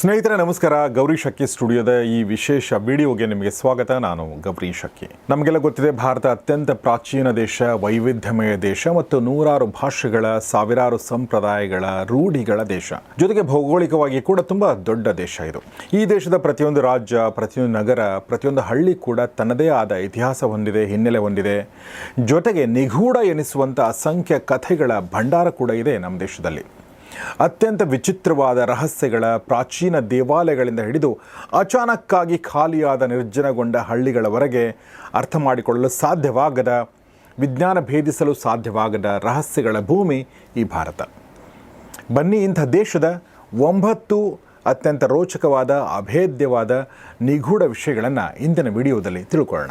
ಸ್ನೇಹಿತರೆ, ನಮಸ್ಕಾರ. ಗೌರಿ ಶಕ್ಕಿ ಸ್ಟುಡಿಯೋದ ಈ ವಿಶೇಷ ವಿಡಿಯೋಗೆ ನಿಮಗೆ ಸ್ವಾಗತ. ನಾನು ಗೌರಿ ಶಕ್ಕಿ ನಮಗೆಲ್ಲ ಗೊತ್ತಿದೆ, ಭಾರತ ಅತ್ಯಂತ ಪ್ರಾಚೀನ ದೇಶ, ವೈವಿಧ್ಯಮಯ ದೇಶ ಮತ್ತು ನೂರಾರು ಭಾಷೆಗಳ, ಸಾವಿರಾರು ಸಂಪ್ರದಾಯಗಳ ರೂಢಿಗಳ ದೇಶ. ಜೊತೆಗೆ ಭೌಗೋಳಿಕವಾಗಿ ಕೂಡ ತುಂಬ ದೊಡ್ಡ ದೇಶ ಇದು. ಈ ದೇಶದ ಪ್ರತಿಯೊಂದು ರಾಜ್ಯ, ಪ್ರತಿಯೊಂದು ನಗರ, ಪ್ರತಿಯೊಂದು ಹಳ್ಳಿ ಕೂಡ ತನ್ನದೇ ಆದ ಇತಿಹಾಸ ಹೊಂದಿದೆ, ಹಿನ್ನೆಲೆ ಹೊಂದಿದೆ. ಜೊತೆಗೆ ನಿಗೂಢ ಎನಿಸುವಂಥ ಅಸಂಖ್ಯ ಕಥೆಗಳ ಭಂಡಾರ ಕೂಡ ಇದೆ ನಮ್ಮ ದೇಶದಲ್ಲಿ. ಅತ್ಯಂತ ವಿಚಿತ್ರವಾದ ರಹಸ್ಯಗಳ ಪ್ರಾಚೀನ ದೇವಾಲಯಗಳಿಂದ ಹಿಡಿದು ಅಚಾನಕ್ಕಾಗಿ ಖಾಲಿಯಾದ ನಿರ್ಜನಗೊಂಡ ಹಳ್ಳಿಗಳವರೆಗೆ ಅರ್ಥ ಮಾಡಿಕೊಳ್ಳಲು ಸಾಧ್ಯವಾಗದ, ವಿಜ್ಞಾನ ಭೇದಿಸಲು ಸಾಧ್ಯವಾಗದ ರಹಸ್ಯಗಳ ಭೂಮಿ ಈ ಭಾರತ. ಬನ್ನಿ ಇಂಥ ದೇಶದ ಒಂಬತ್ತು ಅತ್ಯಂತ ರೋಚಕವಾದ, ಅಭೇದ್ಯವಾದ, ನಿಗೂಢ ವಿಷಯಗಳನ್ನು ಇಂದಿನ ವಿಡಿಯೋದಲ್ಲಿ ತಿಳ್ಕೊಳ್ಳೋಣ.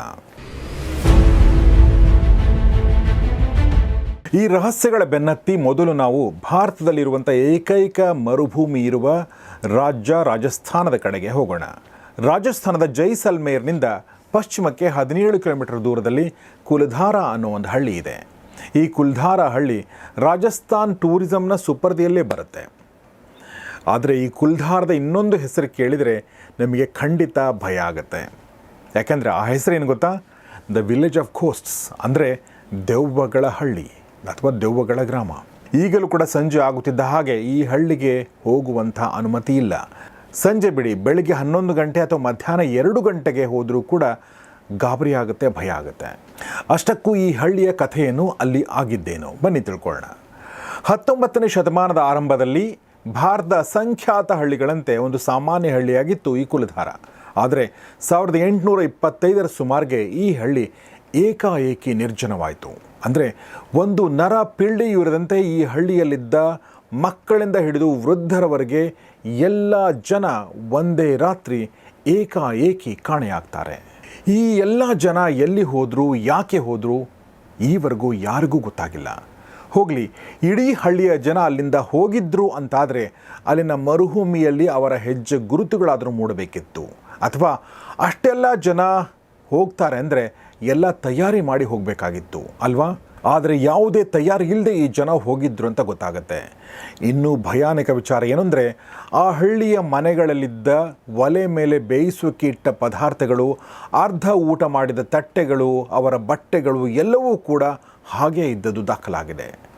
ಈ ರಹಸ್ಯಗಳ ಬೆನ್ನತ್ತಿ ಮೊದಲು ನಾವು ಭಾರತದಲ್ಲಿರುವಂಥ ಏಕೈಕ ಮರುಭೂಮಿ ಇರುವ ರಾಜ್ಯ ರಾಜಸ್ಥಾನದ ಕಡೆಗೆ ಹೋಗೋಣ. ರಾಜಸ್ಥಾನದ ಜೈಸಲ್ಮೇರ್ನಿಂದ ಪಶ್ಚಿಮಕ್ಕೆ ಹದಿನೇಳು ಕಿಲೋಮೀಟರ್ ದೂರದಲ್ಲಿ ಕುಲ್ಧಾರ ಅನ್ನೋ ಒಂದು ಹಳ್ಳಿ ಇದೆ. ಈ ಕುಲ್ಧಾರ ಹಳ್ಳಿ ರಾಜಸ್ಥಾನ್ ಟೂರಿಸಂನ ಸುಪರ್ದಿಯಲ್ಲೇ ಬರುತ್ತೆ. ಆದರೆ ಈ ಕುಲ್ಧಾರದ ಇನ್ನೊಂದು ಹೆಸರು ಕೇಳಿದರೆ ನಮಗೆ ಖಂಡಿತ ಭಯ ಆಗುತ್ತೆ. ಯಾಕೆಂದರೆ ಆ ಹೆಸರು ಏನು ಗೊತ್ತಾ? ದ ವಿಲೇಜ್ ಆಫ್ ಕೋಸ್ಟ್ಸ್ ಅಂದರೆ ದೆವ್ವಗಳ ಹಳ್ಳಿ. ಅಥವಾ ದೆವ್ವಗಳ ಗ್ರಾಮ. ಈಗಲೂ ಕೂಡ ಸಂಜೆ ಆಗುತ್ತಿದ್ದ ಹಾಗೆ ಈ ಹಳ್ಳಿಗೆ ಹೋಗುವಂಥ ಅನುಮತಿ ಇಲ್ಲ. ಸಂಜೆ ಬಿಡಿ, ಬೆಳಿಗ್ಗೆ ಹನ್ನೊಂದು ಗಂಟೆ ಅಥವಾ ಮಧ್ಯಾಹ್ನ ಎರಡು ಗಂಟೆಗೆ ಹೋದರೂ ಕೂಡ ಗಾಬರಿ ಆಗುತ್ತೆ, ಭಯ ಆಗುತ್ತೆ. ಅಷ್ಟಕ್ಕೂ ಈ ಹಳ್ಳಿಯ ಕಥೆಯನ್ನು ಅಲ್ಲಿ ಆಗಿದ್ದೇನು? ಬನ್ನಿ ತಿಳ್ಕೊಳ್ಳೋಣ. ಹತ್ತೊಂಬತ್ತನೇ ಶತಮಾನದ ಆರಂಭದಲ್ಲಿ ಭಾರತದ ಅಸಂಖ್ಯಾತ ಹಳ್ಳಿಗಳಂತೆ ಒಂದು ಸಾಮಾನ್ಯ ಹಳ್ಳಿಯಾಗಿತ್ತು ಈ ಕುಲಧಾರ. ಆದರೆ ಸಾವಿರದ ಎಂಟುನೂರ ಇಪ್ಪತ್ತೈದರ ಸುಮಾರಿಗೆ ಈ ಹಳ್ಳಿ ಏಕಾಏಕಿ ನಿರ್ಜನವಾಯಿತು. ಅಂದರೆ ಒಂದು ನರ ಪಿಳ್ಳಿಯುರದಂತೆ ಈ ಹಳ್ಳಿಯಲ್ಲಿದ್ದ ಮಕ್ಕಳಿಂದ ಹಿಡಿದು ವೃದ್ಧರವರೆಗೆ ಎಲ್ಲ ಜನ ಒಂದೇ ರಾತ್ರಿ ಏಕಾಏಕಿ ಕಾಣೆಯಾಗ್ತಾರೆ. ಈ ಎಲ್ಲ ಜನ ಎಲ್ಲಿ ಹೋದರೂ, ಯಾಕೆ ಹೋದರು ಈವರೆಗೂ ಯಾರಿಗೂ ಗೊತ್ತಾಗಿಲ್ಲ. ಹೋಗಲಿ, ಇಡೀ ಹಳ್ಳಿಯ ಜನ ಅಲ್ಲಿಂದ ಹೋಗಿದ್ರು ಅಂತಾದರೆ ಅಲ್ಲಿನ ಮರುಭೂಮಿಯಲ್ಲಿ ಅವರ ಹೆಜ್ಜೆ ಗುರುತುಗಳಾದರೂ ಮೂಡಬೇಕಿತ್ತು. ಅಥವಾ ಅಷ್ಟೆಲ್ಲ ಜನ ಹೋಗ್ತಾರೆ ಅಂದರೆ ಎಲ್ಲ ತಯಾರಿ ಮಾಡಿ ಹೋಗಬೇಕಾಗಿತ್ತು, ಅಲ್ವಾ? ಆದರೆ ಯಾವುದೇ ತಯಾರಿ ಇಲ್ಲದೆ ಈ ಜನ ಹೋಗಿದ್ರು ಅಂತ ಗೊತ್ತಾಗುತ್ತೆ. ಇನ್ನೂ ಭಯಾನಕ ವಿಚಾರ ಏನಂದರೆ, ಆ ಹಳ್ಳಿಯ ಮನೆಗಳಲ್ಲಿದ್ದ ಒಲೆ ಮೇಲೆ ಬೇಯಿಸೋಕೆ ಇಟ್ಟ ಪದಾರ್ಥಗಳು, ಅರ್ಧ ಊಟ ಮಾಡಿದ ತಟ್ಟೆಗಳು, ಅವರ ಬಟ್ಟೆಗಳು ಎಲ್ಲವೂ ಕೂಡ ಹಾಗೇ ಇದ್ದದ್ದು ದಾಖಲಾಗಿದೆ.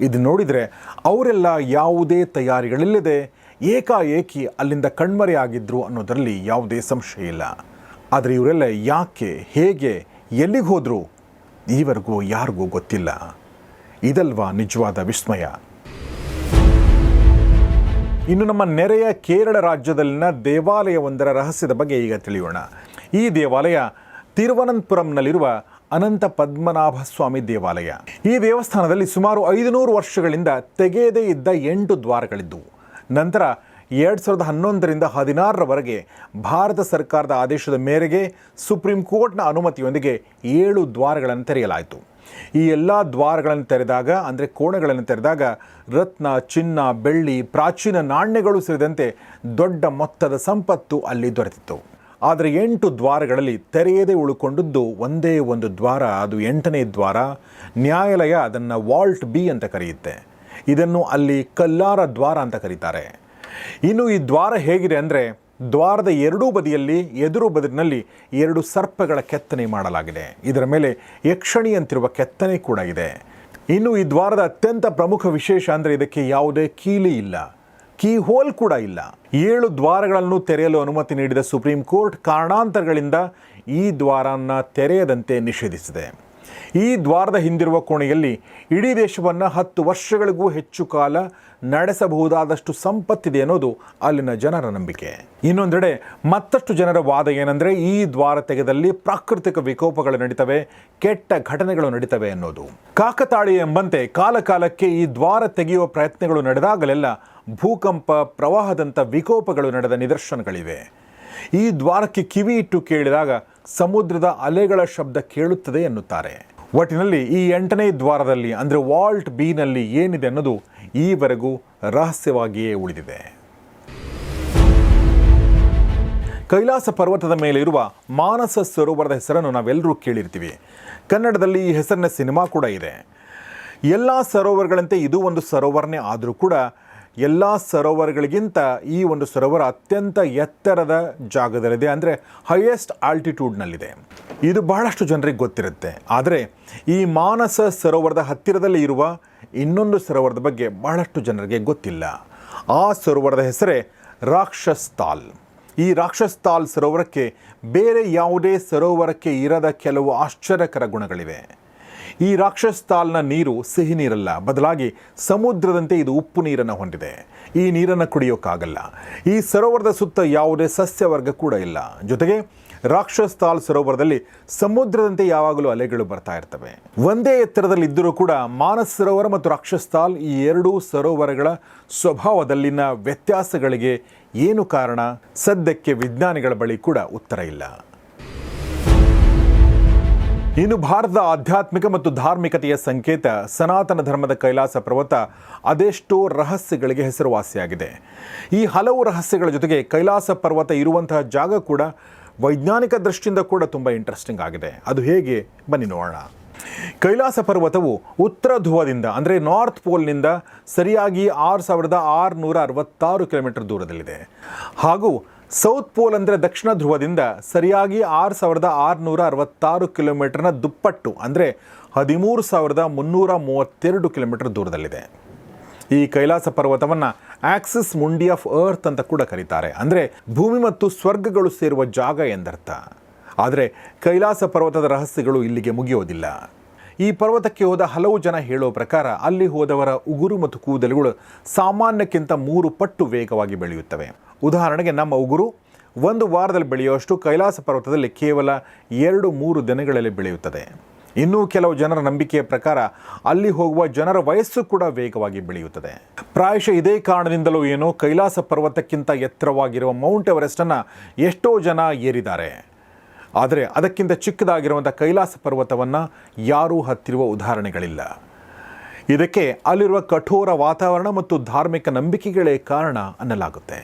ಇದು ನೋಡಿದರೆ ಅವರೆಲ್ಲ ಯಾವುದೇ ತಯಾರಿಗಳಿಲ್ಲದೆ ಏಕಾಏಕಿ ಅಲ್ಲಿಂದ ಕಣ್ಮರೆಯಾಗಿದ್ದರು ಅನ್ನೋದರಲ್ಲಿ ಯಾವುದೇ ಸಂಶಯ ಇಲ್ಲ. ಆದರೆ ಇವರೆಲ್ಲ ಯಾಕೆ, ಹೇಗೆ ಎಲ್ಲಿಗೆ ಹೋದರು ಈವರೆಗೂ ಯಾರಿಗೂ ಗೊತ್ತಿಲ್ಲ. ಇದಲ್ವಾ ನಿಜವಾದ ವಿಸ್ಮಯ. ಇನ್ನು ನಮ್ಮ ನೆರೆಯ ಕೇರಳ ರಾಜ್ಯದಲ್ಲಿನ ದೇವಾಲಯವೊಂದರ ರಹಸ್ಯದ ಬಗ್ಗೆ ಈಗ ತಿಳಿಯೋಣ. ಈ ದೇವಾಲಯ ತಿರುವನಂತಪುರಂನಲ್ಲಿರುವ ಅನಂತ ಪದ್ಮನಾಭ ಸ್ವಾಮಿ ದೇವಾಲಯ. ಈ ದೇವಸ್ಥಾನದಲ್ಲಿ ಸುಮಾರು ಐದುನೂರು ವರ್ಷಗಳಿಂದ ತೆಗೆಯದೇ ಇದ್ದ ಎಂಟು ದ್ವಾರಗಳಿದ್ದವು ನಂತರ ಎರಡು ಸಾವಿರದ ಹನ್ನೊಂದರಿಂದ ಹದಿನಾರರವರೆಗೆ ಭಾರತ ಸರ್ಕಾರದ ಆದೇಶದ ಮೇರೆಗೆ ಸುಪ್ರೀಂ ಕೋರ್ಟ್ನ ಅನುಮತಿಯೊಂದಿಗೆ ಏಳು ದ್ವಾರಗಳನ್ನು ತೆರೆಯಲಾಯಿತು. ಈ ಎಲ್ಲ ದ್ವಾರಗಳನ್ನು ತೆರೆದಾಗ, ಅಂದರೆ ಕೋಣೆಗಳನ್ನು ತೆರೆದಾಗ ರತ್ನ, ಚಿನ್ನ, ಬೆಳ್ಳಿ, ಪ್ರಾಚೀನ ನಾಣ್ಯಗಳು ಸೇರಿದಂತೆ ದೊಡ್ಡ ಮೊತ್ತದ ಸಂಪತ್ತು ಅಲ್ಲಿ ದೊರೆತಿತ್ತು. ಆದರೆ ಎಂಟು ದ್ವಾರಗಳಲ್ಲಿ ತೆರೆಯದೇ ಉಳ್ಕೊಂಡದ್ದು ಒಂದೇ ಒಂದು ದ್ವಾರ, ಅದು ಎಂಟನೇ ದ್ವಾರ, ನ್ಯಾಯಾಲಯ ಅದನ್ನು ವಾಲ್ಟ್ ಬಿ ಅಂತ ಕರೆಯುತ್ತೆ. ಇದನ್ನು ಅಲ್ಲಿ ಕಲ್ಲಾರ ದ್ವಾರ ಅಂತ ಕರೀತಾರೆ. ಇನ್ನು ಈ ದ್ವಾರ ಹೇಗಿದೆ ಅಂದರೆ ದ್ವಾರದ ಎರಡೂ ಬದಿಯಲ್ಲಿ, ಎದುರು ಬದಿನಲ್ಲಿ ಎರಡು ಸರ್ಪಗಳ ಕೆತ್ತನೆ ಮಾಡಲಾಗಿದೆ. ಇದರ ಮೇಲೆ ಯಕ್ಷಣಿ ಅಂತಿರುವ ಕೆತ್ತನೆ ಕೂಡ ಇದೆ. ಇನ್ನು ಈ ದ್ವಾರದ ಅತ್ಯಂತ ಪ್ರಮುಖ ವಿಶೇಷ ಅಂದರೆ ಇದಕ್ಕೆ ಯಾವುದೇ ಕೀಲಿ ಇಲ್ಲ. ಕೀ ಹೋಲ್ ಕೂಡ ಇಲ್ಲ. ಏಳು ದ್ವಾರಗಳನ್ನು ತೆರೆಯಲು ಅನುಮತಿ ನೀಡಿದ ಸುಪ್ರೀಂ ಕೋರ್ಟ್ ಕಾರಣಾಂತರಗಳಿಂದ ಈ ದ್ವಾರನ್ನು ತೆರೆಯದಂತೆ ನಿಷೇಧಿಸಿದೆ. ಈ ದ್ವಾರದ ಹಿಂದಿರುವ ಕೋಣೆಯಲ್ಲಿ ಇಡೀ ದೇಶವನ್ನು ಹತ್ತು ವರ್ಷಗಳಿಗೂ ಹೆಚ್ಚು ಕಾಲ ನಡೆಸಬಹುದಾದಷ್ಟು ಸಂಪತ್ತಿದೆ ಅನ್ನೋದು ಅಲ್ಲಿನ ಜನರ ನಂಬಿಕೆ. ಇನ್ನೊಂದೆಡೆ ಮತ್ತಷ್ಟು ಜನರ ವಾದ ಏನಂದರೆ ಈ ದ್ವಾರ ತೆಗೆದಲ್ಲಿ ಪ್ರಾಕೃತಿಕ ವಿಕೋಪಗಳು ನಡೀತವೆ, ಕೆಟ್ಟ ಘಟನೆಗಳು ನಡೀತವೆ ಅನ್ನೋದು. ಕಾಕತಾಳಿ ಎಂಬಂತೆ ಕಾಲಕಾಲಕ್ಕೆ ಈ ದ್ವಾರ ತೆಗೆಯುವ ಪ್ರಯತ್ನಗಳು ನಡೆದಾಗಲೆಲ್ಲ ಭೂಕಂಪ, ಪ್ರವಾಹದಂಥ ವಿಕೋಪಗಳು ನಡೆದ ನಿದರ್ಶನಗಳಿವೆ. ಈ ದ್ವಾರಕ್ಕೆ ಕಿವಿ ಇಟ್ಟು ಕೇಳಿದಾಗ ಸಮುದ್ರದ ಅಲೆಗಳ ಶಬ್ದ ಕೇಳುತ್ತದೆ ಎನ್ನುತ್ತಾರೆ. ಒಟ್ಟಿನಲ್ಲಿ ಈ ಎಂಟನೇ ದ್ವಾರದಲ್ಲಿ, ಅಂದರೆ ವಾಲ್ಟ್ ಬಿನಲ್ಲಿ ಏನಿದೆ ಅನ್ನೋದು ಈವರೆಗೂ ರಹಸ್ಯವಾಗಿಯೇ ಉಳಿದಿದೆ. ಕೈಲಾಸ ಪರ್ವತದ ಮೇಲೆ ಇರುವ ಮಾನಸ ಸರೋವರದ ಹೆಸರನ್ನು ನಾವೆಲ್ಲರೂ ಕೇಳಿರ್ತೀವಿ. ಕನ್ನಡದಲ್ಲಿ ಈ ಹೆಸರಿನ ಸಿನಿಮಾ ಕೂಡ ಇದೆ. ಎಲ್ಲ ಸರೋವರಗಳಂತೆ ಇದು ಒಂದು ಸರೋವರನೇ ಆದರೂ ಕೂಡ ಎಲ್ಲ ಸರೋವರಗಳಿಗಿಂತ ಈ ಒಂದು ಸರೋವರ ಅತ್ಯಂತ ಎತ್ತರದ ಜಾಗದಲ್ಲಿದೆ, ಅಂದರೆ ಹೈಯೆಸ್ಟ್ ಆಲ್ಟಿಟ್ಯೂಡ್ನಲ್ಲಿದೆ ಇದು ಬಹಳಷ್ಟು ಜನರಿಗೆ ಗೊತ್ತಿರುತ್ತೆ. ಆದರೆ ಈ ಮಾನಸ ಸರೋವರದ ಹತ್ತಿರದಲ್ಲಿ ಇರುವ ಇನ್ನೊಂದು ಸರೋವರದ ಬಗ್ಗೆ ಬಹಳಷ್ಟು ಜನರಿಗೆ ಗೊತ್ತಿಲ್ಲ. ಆ ಸರೋವರದ ಹೆಸರೇ ರಾಕ್ಷಸ್ತಾಲ್ ಈ ರಾಕ್ಷಸ್ತಾಲ್ ಸರೋವರಕ್ಕೆ ಬೇರೆ ಯಾವುದೇ ಸರೋವರಕ್ಕೆ ಇರದ ಕೆಲವು ಆಶ್ಚರ್ಯಕರ ಗುಣಗಳಿವೆ. ಈ ರಾಕ್ಷಸ್ ತಾಲ್ನ ನೀರು ಸಿಹಿ ನೀರಲ್ಲ. ಬದಲಾಗಿ ಸಮುದ್ರದಂತೆ ಇದು ಉಪ್ಪು ನೀರನ್ನು ಹೊಂದಿದೆ. ಈ ನೀರನ್ನು ಕುಡಿಯೋಕ್ಕಾಗಲ್ಲ. ಈ ಸರೋವರದ ಸುತ್ತ ಯಾವುದೇ ಸಸ್ಯವರ್ಗ ಕೂಡ ಇಲ್ಲ. ಜೊತೆಗೆ ರಾಕ್ಷಸ್ ತಾಲ್ ಸರೋವರದಲ್ಲಿ ಸಮುದ್ರದಂತೆ ಯಾವಾಗಲೂ ಅಲೆಗಳು ಬರ್ತಾ ಇರ್ತವೆ. ಒಂದೇ ಎತ್ತರದಲ್ಲಿ ಇದ್ದರೂ ಕೂಡ ಮಾನಸ್ ಸರೋವರ ಮತ್ತು ರಾಕ್ಷಸ್ ತಾಲ್ ಈ ಎರಡೂ ಸರೋವರಗಳ ಸ್ವಭಾವದಲ್ಲಿನ ವ್ಯತ್ಯಾಸಗಳಿಗೆ ಏನು ಕಾರಣ? ಸದ್ಯಕ್ಕೆ ವಿಜ್ಞಾನಿಗಳ ಬಳಿ ಕೂಡ ಉತ್ತರ ಇಲ್ಲ. ಇನ್ನು ಭಾರತದ ಆಧ್ಯಾತ್ಮಿಕ ಮತ್ತು ಧಾರ್ಮಿಕತೆಯ ಸಂಕೇತ ಸನಾತನ ಧರ್ಮದ ಕೈಲಾಸ ಪರ್ವತ ಅದೆಷ್ಟೋ ರಹಸ್ಯಗಳಿಗೆ ಹೆಸರುವಾಸಿಯಾಗಿದೆ. ಈ ಹಲವು ರಹಸ್ಯಗಳ ಜೊತೆಗೆ ಕೈಲಾಸ ಪರ್ವತ ಇರುವಂತಹ ಜಾಗ ಕೂಡ ವೈಜ್ಞಾನಿಕ ದೃಷ್ಟಿಯಿಂದ ಕೂಡ ತುಂಬ ಇಂಟ್ರೆಸ್ಟಿಂಗ್ ಆಗಿದೆ. ಅದು ಹೇಗೆ? ಬನ್ನಿ ನೋಡೋಣ. ಕೈಲಾಸ ಪರ್ವತವು ಉತ್ತರ ಧ್ರುವದಿಂದ, ಅಂದರೆ ನಾರ್ತ್ ಪೋಲ್ನಿಂದ ಸರಿಯಾಗಿ ಆರು ಸಾವಿರದ ಆರುನೂರ ಅರವತ್ತಾರು ಕಿಲೋಮೀಟರ್ ದೂರದಲ್ಲಿದೆ. ಹಾಗೂ ಸೌತ್ ಪೋಲ್ ಅಂದರೆ ದಕ್ಷಿಣ ಧ್ರುವದಿಂದ ಸರಿಯಾಗಿ ಆರು ಸಾವಿರದ ಆರುನೂರ ಅರವತ್ತಾರು ಕಿಲೋಮೀಟರ್ನ ದುಪ್ಪಟ್ಟು, ಅಂದರೆ ಹದಿಮೂರು ಸಾವಿರದ ಮುನ್ನೂರ ಮೂವತ್ತೆರಡು ಕಿಲೋಮೀಟರ್ ದೂರದಲ್ಲಿದೆ. ಈ ಕೈಲಾಸ ಪರ್ವತವನ್ನು ಆಕ್ಸಿಸ್ ಮುಂಡಿ ಆಫ್ ಅರ್ತ್ ಅಂತ ಕೂಡ ಕರೀತಾರೆ. ಅಂದರೆ ಭೂಮಿ ಮತ್ತು ಸ್ವರ್ಗಗಳು ಸೇರುವ ಜಾಗ ಎಂದರ್ಥ. ಆದರೆ ಕೈಲಾಸ ಪರ್ವತದ ರಹಸ್ಯಗಳು ಇಲ್ಲಿಗೆ ಮುಗಿಯೋದಿಲ್ಲ. ಈ ಪರ್ವತಕ್ಕೆ ಹೋದ ಹಲವು ಜನ ಹೇಳೋ ಪ್ರಕಾರ ಅಲ್ಲಿ ಹೋದವರ ಉಗುರು ಮತ್ತು ಕೂದಲುಗಳು ಸಾಮಾನ್ಯಕ್ಕಿಂತ ಮೂರು ಪಟ್ಟು ವೇಗವಾಗಿ ಬೆಳೆಯುತ್ತವೆ. ಉದಾಹರಣೆಗೆ ನಮ್ಮ ಉಗುರು ಒಂದು ವಾರದಲ್ಲಿ ಬೆಳೆಯುವಷ್ಟು ಕೈಲಾಸ ಪರ್ವತದಲ್ಲಿ ಕೇವಲ ಎರಡು ಮೂರು ದಿನಗಳಲ್ಲಿ ಬೆಳೆಯುತ್ತದೆ. ಇನ್ನೂ ಕೆಲವು ಜನರ ನಂಬಿಕೆಯ ಪ್ರಕಾರ ಅಲ್ಲಿ ಹೋಗುವ ಜನರ ವಯಸ್ಸು ಕೂಡ ವೇಗವಾಗಿ ಬೆಳೆಯುತ್ತದೆ. ಪ್ರಾಯಶಃ ಇದೇ ಕಾರಣದಿಂದಲೂ ಏನೋ ಕೈಲಾಸ ಪರ್ವತಕ್ಕಿಂತ ಎತ್ತರವಾಗಿರುವ ಮೌಂಟ್ ಎವರೆಸ್ಟನ್ನು ಎಷ್ಟೋ ಜನ ಏರಿದ್ದಾರೆ. ಆದರೆ ಅದಕ್ಕಿಂತ ಚಿಕ್ಕದಾಗಿರುವಂಥ ಕೈಲಾಸ ಪರ್ವತವನ್ನು ಯಾರೂ ಹತ್ತಿರುವ ಉದಾಹರಣೆಗಳಿಲ್ಲ. ಇದಕ್ಕೆ ಅಲ್ಲಿರುವ ಕಠೋರ ವಾತಾವರಣ ಮತ್ತು ಧಾರ್ಮಿಕ ನಂಬಿಕೆಗಳೇ ಕಾರಣ ಅನ್ನಲಾಗುತ್ತೆ.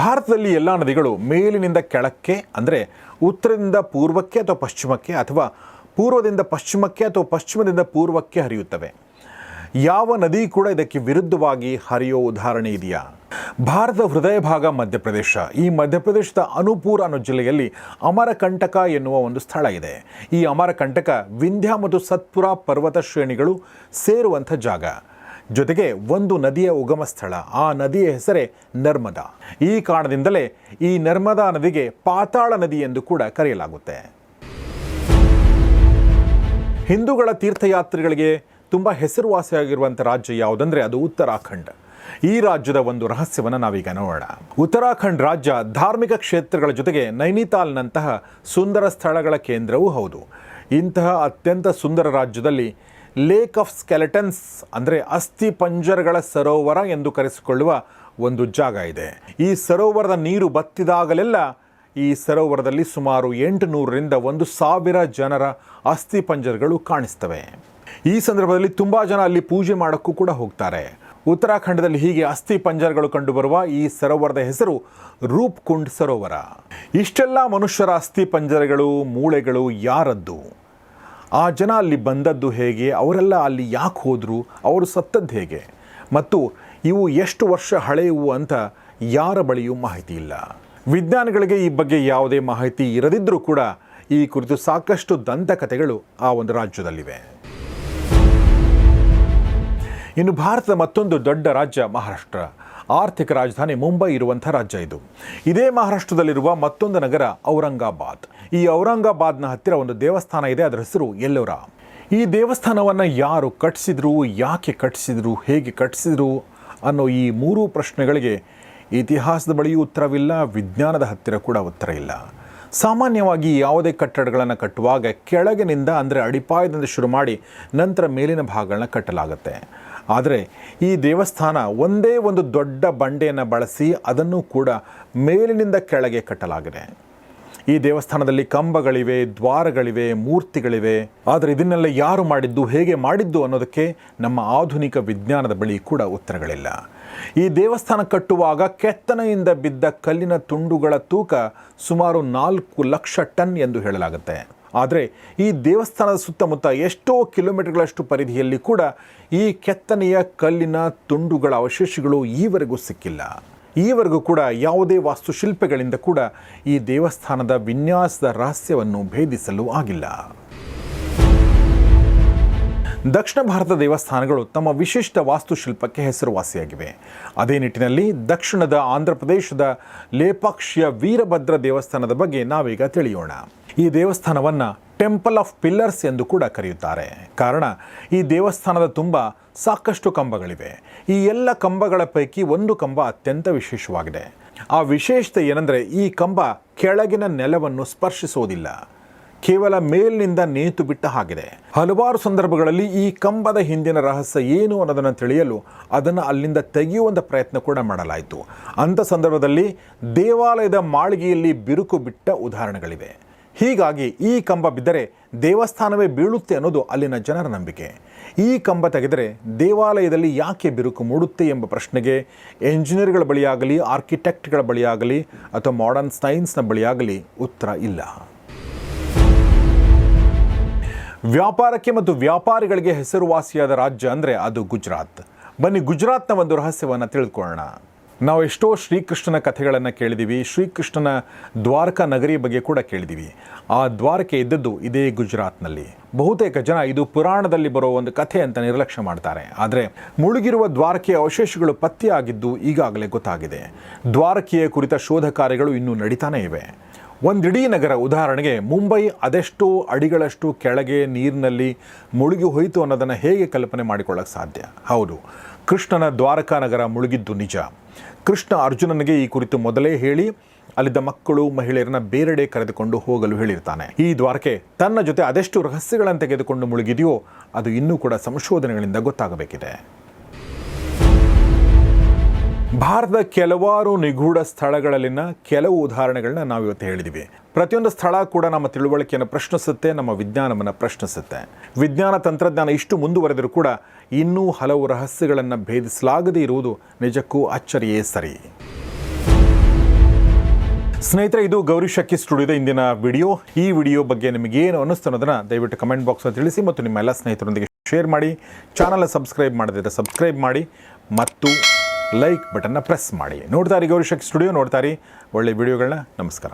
ಭಾರತದಲ್ಲಿ ಎಲ್ಲ ನದಿಗಳು ಮೇಲಿನಿಂದ ಕೆಳಕ್ಕೆ, ಅಂದರೆ ಉತ್ತರದಿಂದ ಪೂರ್ವಕ್ಕೆ ಅಥವಾ ಪಶ್ಚಿಮಕ್ಕೆ ಅಥವಾ ಪೂರ್ವದಿಂದ ಪಶ್ಚಿಮಕ್ಕೆ ಅಥವಾ ಪಶ್ಚಿಮದಿಂದ ಪೂರ್ವಕ್ಕೆ ಹರಿಯುತ್ತವೆ. ಯಾವ ನದಿ ಕೂಡ ಇದಕ್ಕೆ ವಿರುದ್ಧವಾಗಿ ಹರಿಯೋ ಉದಾಹರಣೆ ಇದೆಯಾ? ಭಾರತದ ಹೃದಯ ಭಾಗ ಮಧ್ಯಪ್ರದೇಶ. ಈ ಮಧ್ಯಪ್ರದೇಶದ ಅನುಪೂರ ಅನ್ನೋ ಜಿಲ್ಲೆಯಲ್ಲಿ ಅಮರಕಂಟಕ ಎನ್ನುವ ಒಂದು ಸ್ಥಳ ಇದೆ. ಈ ಅಮರಕಂಟಕ ವಿಂಧ್ಯ ಮತ್ತು ಸತ್ಪುರ ಪರ್ವತ ಶ್ರೇಣಿಗಳು ಸೇರುವಂಥ ಜಾಗ. ಜೊತೆಗೆ ಒಂದು ನದಿಯ ಉಗಮ ಸ್ಥಳ. ಆ ನದಿಯ ಹೆಸರೇ ನರ್ಮದಾ. ಈ ಕಾರಣದಿಂದಲೇ ಈ ನರ್ಮದಾ ನದಿಗೆ ಪಾತಾಳ ನದಿ ಎಂದು ಕೂಡ ಕರೆಯಲಾಗುತ್ತೆ. ಹಿಂದೂಗಳ ತೀರ್ಥಯಾತ್ರೆಗಳಿಗೆ ತುಂಬ ಹೆಸರುವಾಸಿಯಾಗಿರುವಂಥ ರಾಜ್ಯ ಯಾವುದಂದರೆ ಅದು ಉತ್ತರಾಖಂಡ್. ಈ ರಾಜ್ಯದ ಒಂದು ರಹಸ್ಯವನ್ನು ನಾವೀಗ ನೋಡೋಣ. ಉತ್ತರಾಖಂಡ್ ರಾಜ್ಯ ಧಾರ್ಮಿಕ ಕ್ಷೇತ್ರಗಳ ಜೊತೆಗೆ ನೈನಿತಾಲ್ನಂತಹ ಸುಂದರ ಸ್ಥಳಗಳ ಕೇಂದ್ರವೂ ಹೌದು. ಇಂತಹ ಅತ್ಯಂತ ಸುಂದರ ರಾಜ್ಯದಲ್ಲಿ ಲೇಕ್ ಆಫ್ ಸ್ಕೆಲೆಟನ್ಸ್ ಅಂದರೆ ಅಸ್ಥಿ ಪಂಜರಗಳ ಸರೋವರ ಎಂದು ಕರೆಸಿಕೊಳ್ಳುವ ಒಂದು ಜಾಗ ಇದೆ. ಈ ಸರೋವರದ ನೀರು ಬತ್ತಿದಾಗಲೆಲ್ಲ ಈ ಸರೋವರದಲ್ಲಿ ಸುಮಾರು ಎಂಟು ನೂರರಿಂದ ಒಂದು ಸಾವಿರ ಜನರ ಅಸ್ಥಿ ಪಂಜರಗಳು ಕಾಣಿಸ್ತವೆ. ಈ ಸಂದರ್ಭದಲ್ಲಿ ತುಂಬ ಜನ ಅಲ್ಲಿ ಪೂಜೆ ಮಾಡೋಕ್ಕೂ ಕೂಡ ಹೋಗ್ತಾರೆ. ಉತ್ತರಾಖಂಡದಲ್ಲಿ ಹೀಗೆ ಅಸ್ಥಿ ಪಂಜರಗಳು ಕಂಡುಬರುವ ಈ ಸರೋವರದ ಹೆಸರು ರೂಪ್ ಕುಂಡ್ ಸರೋವರ. ಇಷ್ಟೆಲ್ಲ ಮನುಷ್ಯರ ಅಸ್ಥಿ ಪಂಜರಗಳು, ಮೂಳೆಗಳು ಯಾರದ್ದು? ಆ ಜನ ಅಲ್ಲಿ ಬಂದದ್ದು ಹೇಗೆ? ಅವರೆಲ್ಲ ಅಲ್ಲಿ ಯಾಕೆ ಹೋದರು? ಅವರು ಸತ್ತದ್ದು ಹೇಗೆ? ಮತ್ತು ಇವು ಎಷ್ಟು ವರ್ಷ ಹಳೆಯವು ಅಂತ ಯಾರ ಬಳಿಯೂ ಮಾಹಿತಿ ಇಲ್ಲ. ವಿಜ್ಞಾನಿಗಳಿಗೆ ಈ ಬಗ್ಗೆ ಯಾವುದೇ ಮಾಹಿತಿ ಇರದಿದ್ದರೂ ಕೂಡ ಈ ಕುರಿತು ಸಾಕಷ್ಟು ದಂತಕಥೆಗಳು ಆ ಒಂದು ರಾಜ್ಯದಲ್ಲಿವೆ. ಇನ್ನು ಭಾರತದ ಮತ್ತೊಂದು ದೊಡ್ಡ ರಾಜ್ಯ ಮಹಾರಾಷ್ಟ್ರ. ಆರ್ಥಿಕ ರಾಜಧಾನಿ ಮುಂಬೈ ಇರುವಂಥ ರಾಜ್ಯ ಇದು. ಇದೇ ಮಹಾರಾಷ್ಟ್ರದಲ್ಲಿರುವ ಮತ್ತೊಂದು ನಗರ ಔರಂಗಾಬಾದ್. ಈ ಔರಂಗಾಬಾದ್ನ ಹತ್ತಿರ ಒಂದು ದೇವಸ್ಥಾನ ಇದೆ, ಅದರ ಹೆಸರು ಎಲ್ಲೋರ ಈ ದೇವಸ್ಥಾನವನ್ನು ಯಾರು ಕಟ್ಟಿಸಿದ್ರು ಯಾಕೆ ಕಟ್ಟಿಸಿದ್ರು ಹೇಗೆ ಕಟ್ಟಿಸಿದ್ರು ಅನ್ನೋ ಈ ಮೂರು ಪ್ರಶ್ನೆಗಳಿಗೆ ಇತಿಹಾಸದ ಬಳಿಯೂ ಉತ್ತರವಿಲ್ಲ, ವಿಜ್ಞಾನದ ಹತ್ತಿರ ಕೂಡ ಉತ್ತರ ಇಲ್ಲ. ಸಾಮಾನ್ಯವಾಗಿ ಯಾವುದೇ ಕಟ್ಟಡಗಳನ್ನು ಕಟ್ಟುವಾಗ ಕೆಳಗಿನಿಂದ ಅಂದರೆ ಅಡಿಪಾಯದಿಂದ ಶುರು ಮಾಡಿ ನಂತರ ಮೇಲಿನ ಭಾಗಗಳನ್ನ ಕಟ್ಟಲಾಗುತ್ತೆ. ಆದರೆ ಈ ದೇವಸ್ಥಾನ ಒಂದೇ ಒಂದು ದೊಡ್ಡ ಬಂಡೆಯನ್ನು ಬಳಸಿ ಅದನ್ನು ಕೂಡ ಮೇಲಿನಿಂದ ಕೆಳಗೆ ಕಟ್ಟಲಾಗಿದೆ. ಈ ದೇವಸ್ಥಾನದಲ್ಲಿ ಕಂಬಗಳಿವೆ, ದ್ವಾರಗಳಿವೆ, ಮೂರ್ತಿಗಳಿವೆ. ಆದರೆ ಇದನ್ನೆಲ್ಲ ಯಾರು ಮಾಡಿದ್ದು, ಹೇಗೆ ಮಾಡಿದ್ದು ಅನ್ನೋದಕ್ಕೆ ನಮ್ಮ ಆಧುನಿಕ ವಿಜ್ಞಾನದ ಬಳಿ ಕೂಡ ಉತ್ತರಗಳಿಲ್ಲ. ಈ ದೇವಸ್ಥಾನ ಕಟ್ಟುವಾಗ ಕೆತ್ತನೆಯಿಂದ ಬಿದ್ದ ಕಲ್ಲಿನ ತುಂಡುಗಳ ತೂಕ ಸುಮಾರು ನಾಲ್ಕು ಲಕ್ಷ ಟನ್ ಎಂದು ಹೇಳಲಾಗುತ್ತೆ. ಆದರೆ ಈ ದೇವಸ್ಥಾನದ ಸುತ್ತಮುತ್ತ ಎಷ್ಟೋ ಕಿಲೋಮೀಟರ್ಗಳಷ್ಟು ಪರಿಧಿಯಲ್ಲಿ ಕೂಡ ಈ ಕೆತ್ತನೆಯ ಕಲ್ಲಿನ ತುಂಡುಗಳ ಅವಶೇಷಗಳು ಈವರೆಗೂ ಸಿಕ್ಕಿಲ್ಲ. ಈವರೆಗೂ ಕೂಡ ಯಾವುದೇ ವಾಸ್ತುಶಿಲ್ಪಗಳಿಂದ ಕೂಡ ಈ ದೇವಸ್ಥಾನದ ವಿನ್ಯಾಸದ ರಹಸ್ಯವನ್ನು ಭೇದಿಸಲು ಆಗಿಲ್ಲ. ದಕ್ಷಿಣ ಭಾರತ ದೇವಸ್ಥಾನಗಳು ತಮ್ಮ ವಿಶಿಷ್ಟ ವಾಸ್ತುಶಿಲ್ಪಕ್ಕೆ ಹೆಸರುವಾಸಿಯಾಗಿವೆ. ಅದೇ ನಿಟ್ಟಿನಲ್ಲಿ ದಕ್ಷಿಣದ ಆಂಧ್ರ ಪ್ರದೇಶದ ಲೇಪಾಕ್ಷಿಯ ವೀರಭದ್ರ ದೇವಸ್ಥಾನದ ಬಗ್ಗೆ ನಾವೀಗ ತಿಳಿಯೋಣ. ಈ ದೇವಸ್ಥಾನವನ್ನು ಟೆಂಪಲ್ ಆಫ್ ಪಿಲ್ಲರ್ಸ್ ಎಂದು ಕೂಡ ಕರೆಯುತ್ತಾರೆ. ಕಾರಣ, ಈ ದೇವಸ್ಥಾನದ ತುಂಬ ಸಾಕಷ್ಟು ಕಂಬಗಳಿವೆ. ಈ ಎಲ್ಲ ಕಂಬಗಳ ಪೈಕಿ ಒಂದು ಕಂಬ ಅತ್ಯಂತ ವಿಶೇಷವಾಗಿದೆ. ಆ ವಿಶೇಷತೆ ಏನೆಂದರೆ, ಈ ಕಂಬ ಕೆಳಗಿನ ನೆಲವನ್ನು ಸ್ಪರ್ಶಿಸೋದಿಲ್ಲ ಕೇವಲ ಮೇಲಿನಿಂದ ನೇತು ಬಿಟ್ಟ ಹಾಗಿದೆ. ಹಲವಾರು ಸಂದರ್ಭಗಳಲ್ಲಿ ಈ ಕಂಬದ ಹಿಂದಿನ ರಹಸ್ಯ ಏನು ಅನ್ನೋದನ್ನು ತಿಳಿಯಲು ಅದನ್ನು ಅಲ್ಲಿಂದ ತೆಗೆಯುವಂಥ ಪ್ರಯತ್ನ ಕೂಡ ಮಾಡಲಾಯಿತು. ಅಂಥ ಸಂದರ್ಭದಲ್ಲಿ ದೇವಾಲಯದ ಮಾಳಿಗೆಯಲ್ಲಿ ಬಿರುಕು ಬಿಟ್ಟ ಉದಾಹರಣೆಗಳಿವೆ. ಹೀಗಾಗಿ ಈ ಕಂಬ ಬಿದ್ದರೆ ದೇವಸ್ಥಾನವೇ ಬೀಳುತ್ತೆ ಅನ್ನೋದು ಅಲ್ಲಿನ ಜನರ ನಂಬಿಕೆ. ಈ ಕಂಬ ತೆಗೆದರೆ ದೇವಾಲಯದಲ್ಲಿ ಯಾಕೆ ಬಿರುಕು ಮೂಡುತ್ತೆ ಎಂಬ ಪ್ರಶ್ನೆಗೆ ಎಂಜಿನಿಯರ್ಗಳ ಬಳಿಯಾಗಲಿ, ಆರ್ಕಿಟೆಕ್ಟ್ಗಳ ಬಳಿಯಾಗಲಿ, ಅಥವಾ ಮಾಡರ್ನ್ ಸೈನ್ಸ್ನ ಬಳಿಯಾಗಲಿ ಉತ್ತರ ಇಲ್ಲ. ವ್ಯಾಪಾರಕ್ಕೆ ಮತ್ತು ವ್ಯಾಪಾರಿಗಳಿಗೆ ಹೆಸರುವಾಸಿಯಾದ ರಾಜ್ಯ ಅಂದರೆ ಅದು ಗುಜರಾತ್. ಬನ್ನಿ ಗುಜರಾತ್ನ ಒಂದು ರಹಸ್ಯವನ್ನು ತಿಳ್ಕೊಳ್ಳೋಣ. ನಾವು ಎಷ್ಟೋ ಶ್ರೀಕೃಷ್ಣನ ಕಥೆಗಳನ್ನು ಕೇಳಿದ್ದೀವಿ ಶ್ರೀಕೃಷ್ಣನ ದ್ವಾರಕಾ ನಗರಿ ಬಗ್ಗೆ ಕೂಡ ಕೇಳಿದ್ದೀವಿ ಆ ದ್ವಾರಕೆ ಇದ್ದದ್ದು ಇದೇ ಗುಜರಾತ್ನಲ್ಲಿ. ಬಹುತೇಕ ಜನ ಇದು ಪುರಾಣದಲ್ಲಿ ಬರೋ ಒಂದು ಕಥೆ ಅಂತ ನಿರ್ಲಕ್ಷ್ಯ ಮಾಡ್ತಾರೆ. ಆದರೆ ಮುಳುಗಿರುವ ದ್ವಾರಕೆಯ ಅವಶೇಷಗಳು ಪತ್ತೆಯಾಗಿದ್ದು ಈಗಾಗಲೇ ಗೊತ್ತಾಗಿದೆ. ದ್ವಾರಕೆಯ ಕುರಿತ ಶೋಧ ಕಾರ್ಯಗಳು ಇನ್ನೂ ನಡೀತಾನೇ ಇವೆ. ಒಂದಿಡೀ ನಗರ ಉದಾಹರಣೆಗೆ ಮುಂಬೈ ಅದೆಷ್ಟೋ ಅಡಿಗಳಷ್ಟು ಕೆಳಗೆ ನೀರಿನಲ್ಲಿ ಮುಳುಗಿ ಹೋಯಿತು ಅನ್ನೋದನ್ನು ಹೇಗೆ ಕಲ್ಪನೆ ಮಾಡಿಕೊಳ್ಳೋಕ್ಕೆ ಸಾಧ್ಯ? ಹೌದು, ಕೃಷ್ಣನ ದ್ವಾರಕಾ ನಗರ ಮುಳುಗಿದ್ದು ನಿಜ. ಕೃಷ್ಣ ಅರ್ಜುನನಿಗೆ ಈ ಕುರಿತು ಮೊದಲೇ ಹೇಳಿ, ಅಲ್ಲಿದ್ದ ಮಕ್ಕಳು ಮಹಿಳೆಯರನ್ನ ಬೇರೆಡೆ ಕರೆದುಕೊಂಡು ಹೋಗಲು ಹೇಳಿರ್ತಾನೆ. ಈ ದ್ವಾರಕೆ ತನ್ನ ಜೊತೆ ಅದೆಷ್ಟು ರಹಸ್ಯಗಳನ್ನು ತೆಗೆದುಕೊಂಡು ಮುಳುಗಿದೆಯೋ, ಅದು ಇನ್ನೂ ಕೂಡ ಸಂಶೋಧನೆಗಳಿಂದ ಗೊತ್ತಾಗಬೇಕಿದೆ. ಭಾರತದ ಕೆಲವಾರು ನಿಗೂಢ ಸ್ಥಳಗಳಲ್ಲಿನ ಕೆಲವು ಉದಾಹರಣೆಗಳನ್ನ ನಾವು ಇವತ್ತು ಹೇಳಿದ್ದೀವಿ ಪ್ರತಿಯೊಂದು ಸ್ಥಳ ಕೂಡ ನಮ್ಮ ತಿಳುವಳಿಕೆಯನ್ನು ಪ್ರಶ್ನಿಸುತ್ತೆ, ನಮ್ಮ ವಿಜ್ಞಾನವನ್ನು ಪ್ರಶ್ನಿಸುತ್ತೆ. ವಿಜ್ಞಾನ ತಂತ್ರಜ್ಞಾನ ಇಷ್ಟು ಮುಂದುವರೆದರೂ ಕೂಡ ಇನ್ನೂ ಹಲವು ರಹಸ್ಯಗಳನ್ನು ಭೇದಿಸಲಾಗದೇ ಇರುವುದು ನಿಜಕ್ಕೂ ಅಚ್ಚರಿಯೇ ಸರಿ. ಸ್ನೇಹಿತರೆ, ಇದು ಗೌರಿ ಶಕ್ಕಿ ಸ್ಟುಡಿಯೋದ ಇಂದಿನ ವಿಡಿಯೋ. ಈ ವಿಡಿಯೋ ಬಗ್ಗೆ ನಿಮಗೆ ಏನು ಅನ್ನಿಸ್ತು ಅನ್ನೋದನ್ನು ದಯವಿಟ್ಟು ಕಮೆಂಟ್ ಬಾಕ್ಸಲ್ಲಿ ತಿಳಿಸಿ ಮತ್ತು ನಿಮ್ಮ ಎಲ್ಲ ಸ್ನೇಹಿತರೊಂದಿಗೆ ಶೇರ್ ಮಾಡಿ. ಚಾನಲ್ ಸಬ್ಸ್ಕ್ರೈಬ್ ಮಾಡದಿದ್ದರೆ ಸಬ್ಸ್ಕ್ರೈಬ್ ಮಾಡಿ ಮತ್ತು ಲೈಕ್ ಬಟನ್ನ ಪ್ರೆಸ್ ಮಾಡಿ. ನೋಡ್ತಾರೆ ಗೌರಿ ಶಕ್ತಿ ಸ್ಟುಡಿಯೋ ನೋಡ್ತಾರೆ ಒಳ್ಳೆ ವಿಡಿಯೋಗಳನ್ನ. ನಮಸ್ಕಾರ.